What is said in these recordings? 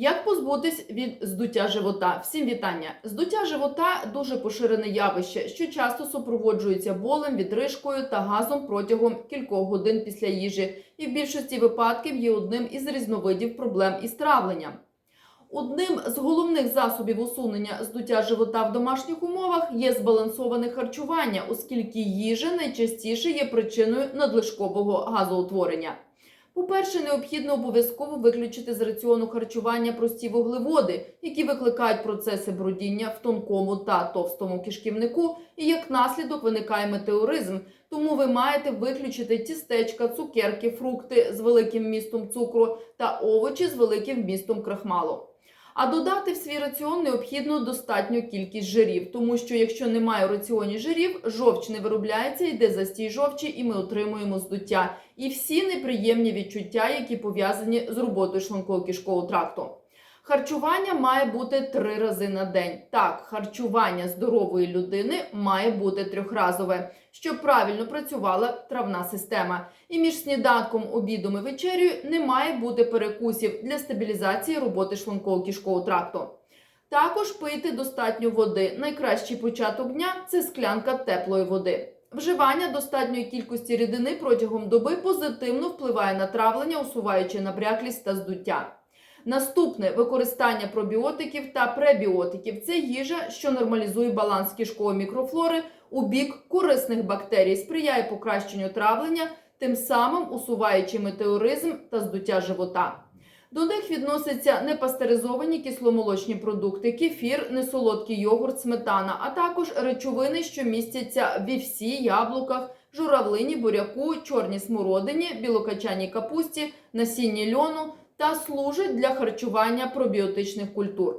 Як позбутись від здуття живота? Всім вітання! Здуття живота дуже поширене явище, що часто супроводжується болем, відрижкою та газом протягом кількох годин після їжі, і в більшості випадків є одним із різновидів проблем із травленням. Одним з головних засобів усунення здуття живота в домашніх умовах є збалансоване харчування, оскільки їжа найчастіше є причиною надлишкового газоутворення. По-перше, необхідно обов'язково виключити з раціону харчування прості вуглеводи, які викликають процеси брудіння в тонкому та товстому кишківнику, і як наслідок виникає метеоризм. Тому ви маєте виключити тістечка, цукерки, фрукти з великим містом цукру та овочі з великим містом крахмалу. А додати в свій раціон необхідно достатню кількість жирів, тому що якщо немає в раціоні жирів, жовч не виробляється, йде застій жовчі, і ми отримуємо здуття і всі неприємні відчуття, які пов'язані з роботою шлунково-кишкового тракту. Харчування має бути три рази на день. Так, харчування здорової людини має бути трьохразове, щоб правильно працювала травна система. І між сніданком, обідом і вечерею не має бути перекусів для стабілізації роботи шлунково-кишкового тракту. Також пийте достатньо води. Найкращий початок дня це склянка теплої води. Вживання достатньої кількості рідини протягом доби позитивно впливає на травлення, усуваючи набряклість та здуття. Наступне використання пробіотиків та пребіотиків це їжа, що нормалізує баланс кишкової мікрофлори у бік корисних бактерій, сприяє покращенню травлення, тим самим усуваючи метеоризм та здуття живота. До них відносяться непастеризовані кисломолочні продукти, кефір, несолодкий йогурт, сметана, а також речовини, що містяться в вівсі, яблуках, журавлині, буряку, чорній смородині, білокачаній капусті, насінні льону та служить для харчування пробіотичних культур.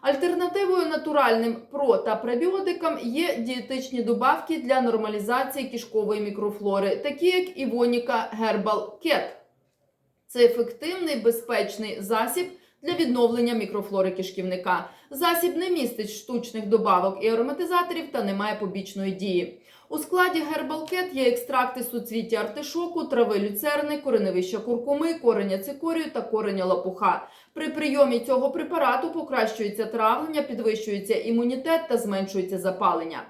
Альтернативою натуральним про та пребіотикам є дієтичні добавки для нормалізації кишкової мікрофлори, такі як Івоніка Herbal Cat. Це ефективний безпечний засіб для відновлення мікрофлори кишківника. Засіб не містить штучних добавок і ароматизаторів та не має побічної дії. У складі Herbal є екстракти суцвіття артишоку, трави люцерни, кореневища куркуми, кореня цикорію та кореня лапуха. При прийомі цього препарату покращується травлення, підвищується імунітет та зменшується запалення.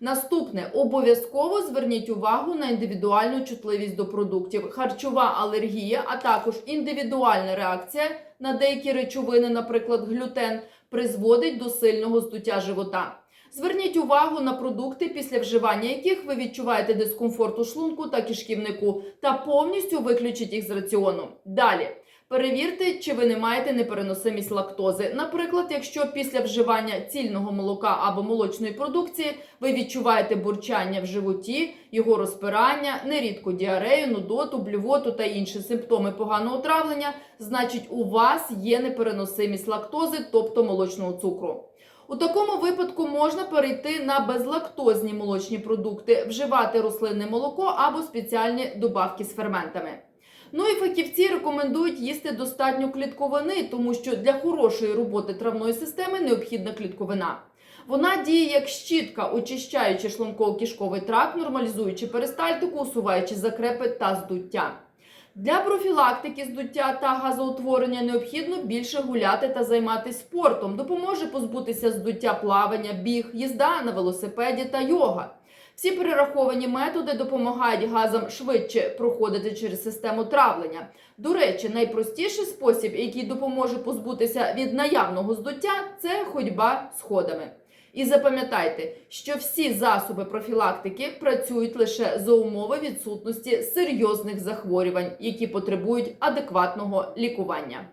Наступне обов'язково зверніть увагу на індивідуальну чутливість до продуктів, харчова алергія, а також індивідуальна реакція на деякі речовини, наприклад, глютен, призводить до сильного здуття живота. Зверніть увагу на продукти, після вживання яких ви відчуваєте дискомфорт у шлунку та кишківнику, та повністю виключіть їх з раціону. Далі. Перевірте, чи ви не маєте непереносимість лактози. Наприклад, якщо після вживання цільного молока або молочної продукції ви відчуваєте бурчання в животі, його розпирання, нерідко діарею, нудоту, блювоту та інші симптоми поганого травлення, значить у вас є непереносимість лактози, тобто молочного цукру. У такому випадку можна перейти на безлактозні молочні продукти, вживати рослинне молоко або спеціальні добавки з ферментами. Фахівці рекомендують їсти достатньо клітковини, тому що для хорошої роботи травної системи необхідна клітковина. Вона діє як щітка, очищаючи шлунково-кишковий тракт, нормалізуючи перистальтику, усуваючи закрепи та здуття. Для профілактики здуття та газоутворення необхідно більше гуляти та займатися спортом. Допоможе позбутися здуття плавання, біг, їзда на велосипеді та йога. Всі перераховані методи допомагають газам швидше проходити через систему травлення. До речі, найпростіший спосіб, який допоможе позбутися від наявного здуття, це ходьба сходами. І запам'ятайте, що всі засоби профілактики працюють лише за умови відсутності серйозних захворювань, які потребують адекватного лікування.